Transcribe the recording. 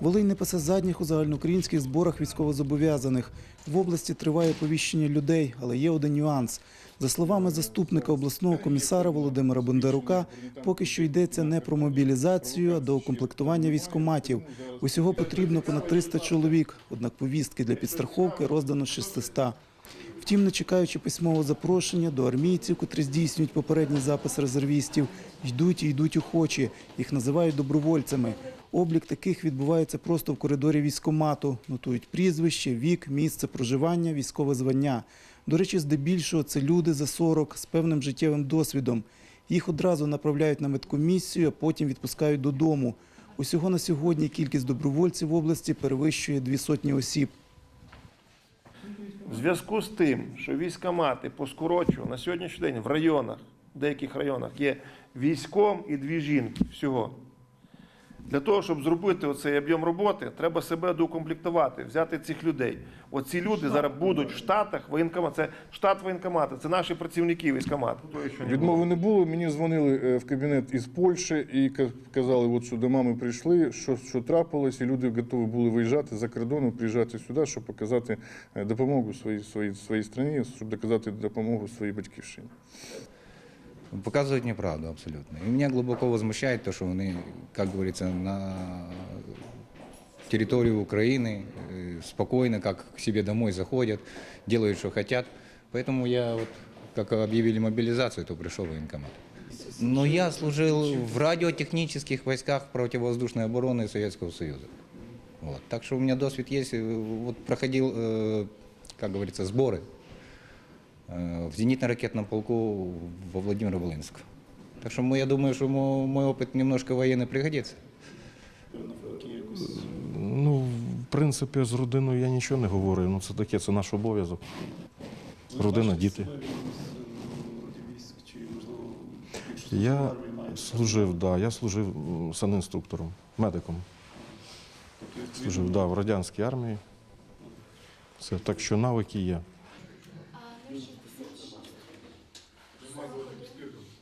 Волинь не пасе задніх у загальноукраїнських зборах військовозобов'язаних. В області триває повіщення людей, але є один нюанс. За словами заступника обласного комісара Володимира Бондарука, поки що йдеться не про мобілізацію, а до укомплектування військоматів. Усього потрібно понад 300 чоловік, однак повістки для підстраховки роздано 600. Втім, не чекаючи письмового запрошення до армійців, котрі здійснюють попередній запис резервістів, йдуть і йдуть охочі. Їх називають добровольцями. Облік таких відбувається просто в коридорі військомату. Нотують прізвище, вік, місце проживання, військове звання. До речі, здебільшого це люди за 40 з певним життєвим досвідом. Їх одразу направляють на медкомісію, а потім відпускають додому. Усього на сьогодні кількість добровольців в області перевищує дві сотні осіб. В зв'язку з тим, що військомати поскорочували на сьогоднішній день в районах, в деяких районах є військом і дві жінки всього. Для того, щоб зробити оцей об'єм роботи, треба себе доукомплектувати, взяти цих людей. Оці люди зараз будуть в штатах воєнкомат. Це штат воєнкомату, це наші працівники військомату. Відмови не було. Мені дзвонили е, в кабінет із Польщі і ка- казали, от що до мами прийшли, що, що трапилось, і люди готові були виїжджати за кордону, приїжджати сюди, щоб показати е, допомогу своїй своїй своїй країні, щоб доказати допомогу своїй батьківщині. Показывают неправду абсолютно. И меня глубоко возмущает то, что они, как говорится, на территорию Украины э, спокойно, как к себе домой заходят, делают, что хотят. Поэтому я, вот, как объявили мобилизацию, то пришел в военкомат. Но я служил в радиотехнических войсках противовоздушной обороны Советского Союза. Вот. Так что у меня досвид есть. Э, Вот проходил, э, как говорится, сборы в зенитно-ракетном полку во Владимиро-Волынск. Так что мы- я думаю, что мо- мой опыт немножко военный пригодится. Ну, в принципі, з родиною я нічого не говорю. Ну, це таке, це наш обов'язок. Родина, діти. Я служив, да, я служив м, санінструктором, медиком. Служив да, в радянській армії. Це так що навики є. помогло так спиртом.